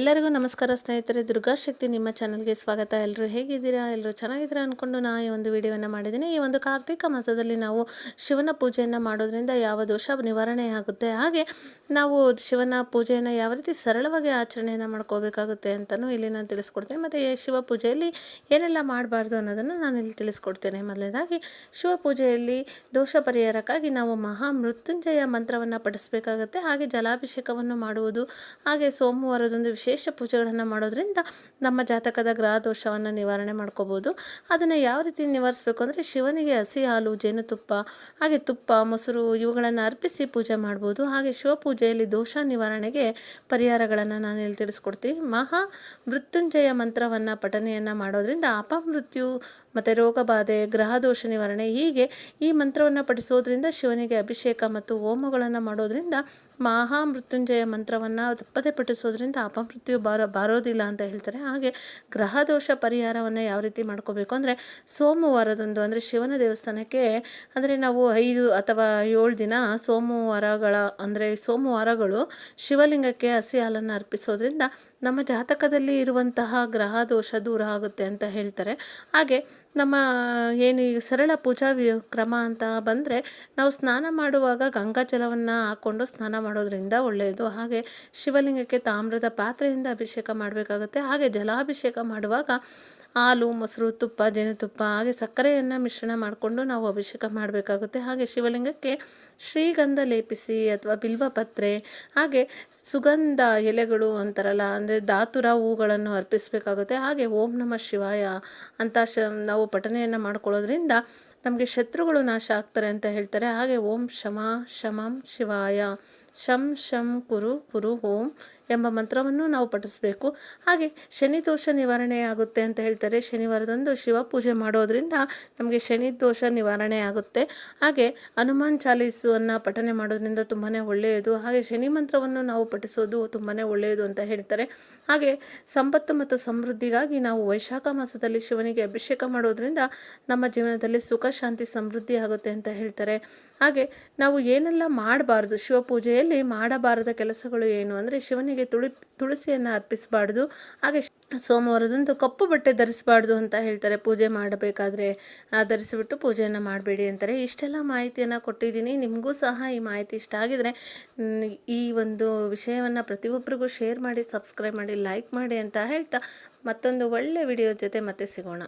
ಎಲ್ಲರಿಗೂ ನಮಸ್ಕಾರ ಸ್ನೇಹಿತರೆ ದುರ್ಗಾಶಕ್ತಿ ನಿಮ್ಮ ಚಾನಲ್ಗೆ ಸ್ವಾಗತ. ಎಲ್ಲರೂ ಹೇಗಿದ್ದೀರಾ? ಎಲ್ಲರೂ ಚೆನ್ನಾಗಿದ್ದೀರಾ ಅಂದ್ಕೊಂಡು ನಾನು ಈ ಒಂದು ವಿಡಿಯೋವನ್ನು ಮಾಡಿದ್ದೀನಿ. ಈ ಒಂದು ಕಾರ್ತಿಕ ಮಾಸದಲ್ಲಿ ನಾವು ಶಿವನ ಪೂಜೆಯನ್ನು ಮಾಡೋದ್ರಿಂದ ಯಾವ ದೋಷ ನಿವಾರಣೆ ಆಗುತ್ತೆ, ಹಾಗೆ ನಾವು ಶಿವನ ಪೂಜೆಯನ್ನು ಯಾವ ರೀತಿ ಸರಳವಾಗಿ ಆಚರಣೆಯನ್ನು ಮಾಡ್ಕೋಬೇಕಾಗುತ್ತೆ ಅಂತಲೂ ಇಲ್ಲಿ ನಾನು ತಿಳಿಸ್ಕೊಡ್ತೀನಿ. ಮತ್ತು ಶಿವ ಪೂಜೆಯಲ್ಲಿ ಏನೆಲ್ಲ ಮಾಡಬಾರ್ದು ಅನ್ನೋದನ್ನು ನಾನು ಇಲ್ಲಿ ತಿಳಿಸ್ಕೊಡ್ತೇನೆ. ಮೊದಲನೇದಾಗಿ, ಶಿವ ಪೂಜೆಯಲ್ಲಿ ದೋಷ ಪರಿಹಾರಕ್ಕಾಗಿ ನಾವು ಮಹಾ ಮೃತ್ಯುಂಜಯ ಮಂತ್ರವನ್ನು ಪಠಿಸಬೇಕಾಗುತ್ತೆ. ಹಾಗೆ ಜಲಾಭಿಷೇಕವನ್ನು ಮಾಡುವುದು, ಹಾಗೆ ಸೋಮವಾರದೊಂದು ವಿಶೇಷ ಪೂಜೆಗಳನ್ನು ಮಾಡೋದ್ರಿಂದ ನಮ್ಮ ಜಾತಕದ ಗ್ರಹ ದೋಷವನ್ನು ನಿವಾರಣೆ ಮಾಡ್ಕೋಬೋದು. ಅದನ್ನು ಯಾವ ರೀತಿ ನಿವಾರಿಸಬೇಕು ಅಂದರೆ ಶಿವನಿಗೆ ಹಸಿ ಹಾಲು, ಜೇನುತುಪ್ಪ, ಹಾಗೆ ತುಪ್ಪ, ಮೊಸರು ಇವುಗಳನ್ನು ಅರ್ಪಿಸಿ ಪೂಜೆ ಮಾಡ್ಬೋದು. ಹಾಗೆ ಶಿವ ಪೂಜೆಯಲ್ಲಿ ದೋಷ ನಿವಾರಣೆಗೆ ಪರಿಹಾರಗಳನ್ನು ನಾನು ಇಲ್ಲಿ ತಿಳಿಸ್ಕೊಡ್ತೀನಿ. ಮಹಾ ಮೃತ್ಯುಂಜಯ ಮಂತ್ರವನ್ನು ಪಠನೆಯನ್ನು ಮಾಡೋದ್ರಿಂದ ಅಪಮೃತ್ಯು ಮತ್ತು ರೋಗ ಬಾಧೆ ಗ್ರಹ ದೋಷ ನಿವಾರಣೆ ಹೀಗೆ ಈ ಮಂತ್ರವನ್ನು ಪಠಿಸೋದ್ರಿಂದ ಶಿವನಿಗೆ ಅಭಿಷೇಕ ಮತ್ತು ಹೋಮಗಳನ್ನು ಮಾಡೋದ್ರಿಂದ ಮಹಾ ಮೃತ್ಯುಂಜಯ ಮಂತ್ರವನ್ನು ತಪ್ಪದೆ ಪಠಿಸೋದ್ರಿಂದ ಅಪಮೃತ್ಯು ಬಾರೋ ಬಾರೋದಿಲ್ಲ ಅಂತ ಹೇಳ್ತಾರೆ. ಹಾಗೆ ಗ್ರಹ ದೋಷ ಪರಿಹಾರವನ್ನು ಯಾವ ರೀತಿ ಮಾಡ್ಕೋಬೇಕು ಅಂದರೆ ಸೋಮವಾರದಂದು ಅಂದರೆ ಶಿವನ ದೇವಸ್ಥಾನಕ್ಕೆ ಅಂದರೆ ನಾವು ಐದು ಅಥವಾ ಏಳು ದಿನ ಸೋಮವಾರಗಳ ಅಂದರೆ ಸೋಮವಾರಗಳು ಶಿವಲಿಂಗಕ್ಕೆ ಹಸಿ ಹಾಲನ್ನು ಅರ್ಪಿಸೋದ್ರಿಂದ ನಮ್ಮ ಜಾತಕದಲ್ಲಿ ಇರುವಂತಹ ಗ್ರಹ ದೋಷ ದೂರ ಆಗುತ್ತೆ ಅಂತ ಹೇಳ್ತಾರೆ. ಹಾಗೆ ನಮ್ಮ ಏನು ಈ ಸರಳ ಪೂಜಾ ಕ್ರಮ ಅಂತ ಬಂದರೆ ನಾವು ಸ್ನಾನ ಮಾಡುವಾಗ ಗಂಗಾ ಜಲವನ್ನು ಹಾಕ್ಕೊಂಡು ಸ್ನಾನ ಮಾಡೋದ್ರಿಂದ ಒಳ್ಳೆಯದು. ಹಾಗೆ ಶಿವಲಿಂಗಕ್ಕೆ ತಾಮ್ರದ ಪಾತ್ರೆಯಿಂದ ಅಭಿಷೇಕ ಮಾಡಬೇಕಾಗುತ್ತೆ. ಹಾಗೆ ಜಲಾಭಿಷೇಕ ಮಾಡುವಾಗ ಹಾಲು, ಮೊಸರು, ತುಪ್ಪ, ಜೇನುತುಪ್ಪ, ಹಾಗೆ ಸಕ್ಕರೆಯನ್ನು ಮಿಶ್ರಣ ಮಾಡಿಕೊಂಡು ನಾವು ಅಭಿಷೇಕ ಮಾಡಬೇಕಾಗುತ್ತೆ. ಹಾಗೆ ಶಿವಲಿಂಗಕ್ಕೆ ಶ್ರೀಗಂಧ ಲೇಪಿಸಿ ಅಥವಾ ಬಿಲ್ವಪತ್ರೆ ಹಾಗೆ ಸುಗಂಧ ಎಲೆಗಳು ಅಂತಾರಲ್ಲ, ಅಂದರೆ ಧಾತುರ ಹೂಗಳನ್ನು ಅರ್ಪಿಸಬೇಕಾಗುತ್ತೆ. ಹಾಗೆ ಓಂ ನಮ ಶಿವಾಯ ಅಂತ ಶ ಪಠನೆಯನ್ನು ಮಾಡ್ಕೊಳ್ಳೋದ್ರಿಂದ ನಮಗೆ ಶತ್ರುಗಳು ನಾಶ ಆಗ್ತಾರೆ ಅಂತ ಹೇಳ್ತಾರೆ. ಹಾಗೆ ಓಂ ಶಮ ಶಮಂ ಶಿವಾಯ. ಶಂ ಶಂ ಕುರು ಕುರು ಓಂ ಎಂಬ ಮಂತ್ರವನ್ನು ನಾವು ಪಠಿಸಬೇಕು. ಹಾಗೆ ಶನಿ ದೋಷ ನಿವಾರಣೆ ಆಗುತ್ತೆ ಅಂತ ಹೇಳ್ತಾರೆ. ಶನಿವಾರದಂದು ಶಿವ ಪೂಜೆ ಮಾಡೋದ್ರಿಂದ ನಮಗೆ ಶನಿ ದೋಷ ನಿವಾರಣೆ ಆಗುತ್ತೆ. ಹಾಗೆ ಹನುಮಾನ್ ಚಾಲೀಸನ್ನು ಪಠನೆ ಮಾಡೋದ್ರಿಂದ ತುಂಬಾ ಒಳ್ಳೆಯದು. ಹಾಗೆ ಶನಿ ಮಂತ್ರವನ್ನು ನಾವು ಪಠಿಸೋದು ತುಂಬಾ ಒಳ್ಳೆಯದು ಅಂತ ಹೇಳ್ತಾರೆ. ಹಾಗೆ ಸಂಪತ್ತು ಮತ್ತು ಸಮೃದ್ಧಿಗಾಗಿ ನಾವು ವೈಶಾಖ ಮಾಸದಲ್ಲಿ ಶಿವನಿಗೆ ಅಭಿಷೇಕ ಮಾಡೋದ್ರಿಂದ ನಮ್ಮ ಜೀವನದಲ್ಲಿ ಸುಖ, ಶಾಂತಿ, ಸಮೃದ್ಧಿ ಆಗುತ್ತೆ ಅಂತ ಹೇಳ್ತಾರೆ. ಹಾಗೆ ನಾವು ಏನೆಲ್ಲ ಮಾಡಬಾರ್ದು ಶಿವ ಪೂಜೆಯಲ್ಲಿ ಮಾಡಬಾರದ ಕೆಲಸಗಳು ಏನು? ಅಂದರೆ ಶಿವನಿಗೆ ತುಳಿ, ತುಳಸಿಯನ್ನು ಅರ್ಪಿಸಬಾರ್ದು, ಹಾಗೆ ಸೋಮವಾರದಂದು ಕಪ್ಪು ಬಟ್ಟೆ ಧರಿಸಬಾರ್ದು ಅಂತ ಹೇಳ್ತಾರೆ. ಪೂಜೆ ಮಾಡಬೇಕಾದ್ರೆ ಧರಿಸಿಬಿಟ್ಟು ಪೂಜೆಯನ್ನು ಮಾಡಬೇಡಿ ಅಂತಾರೆ. ಇಷ್ಟೆಲ್ಲ ಮಾಹಿತಿಯನ್ನು ಕೊಟ್ಟಿದ್ದೀನಿ. ನಿಮಗೂ ಸಹ ಈ ಮಾಹಿತಿ ಇಷ್ಟ ಆಗಿದರೆ ಈ ಒಂದು ವಿಷಯವನ್ನು ಪ್ರತಿಯೊಬ್ಬರಿಗೂ ಶೇರ್ ಮಾಡಿ, ಸಬ್ಸ್ಕ್ರೈಬ್ ಮಾಡಿ, ಲೈಕ್ ಮಾಡಿ ಅಂತ ಹೇಳ್ತಾ ಮತ್ತೊಂದು ಒಳ್ಳೆ ವಿಡಿಯೋ ಜೊತೆ ಮತ್ತೆ ಸಿಗೋಣ.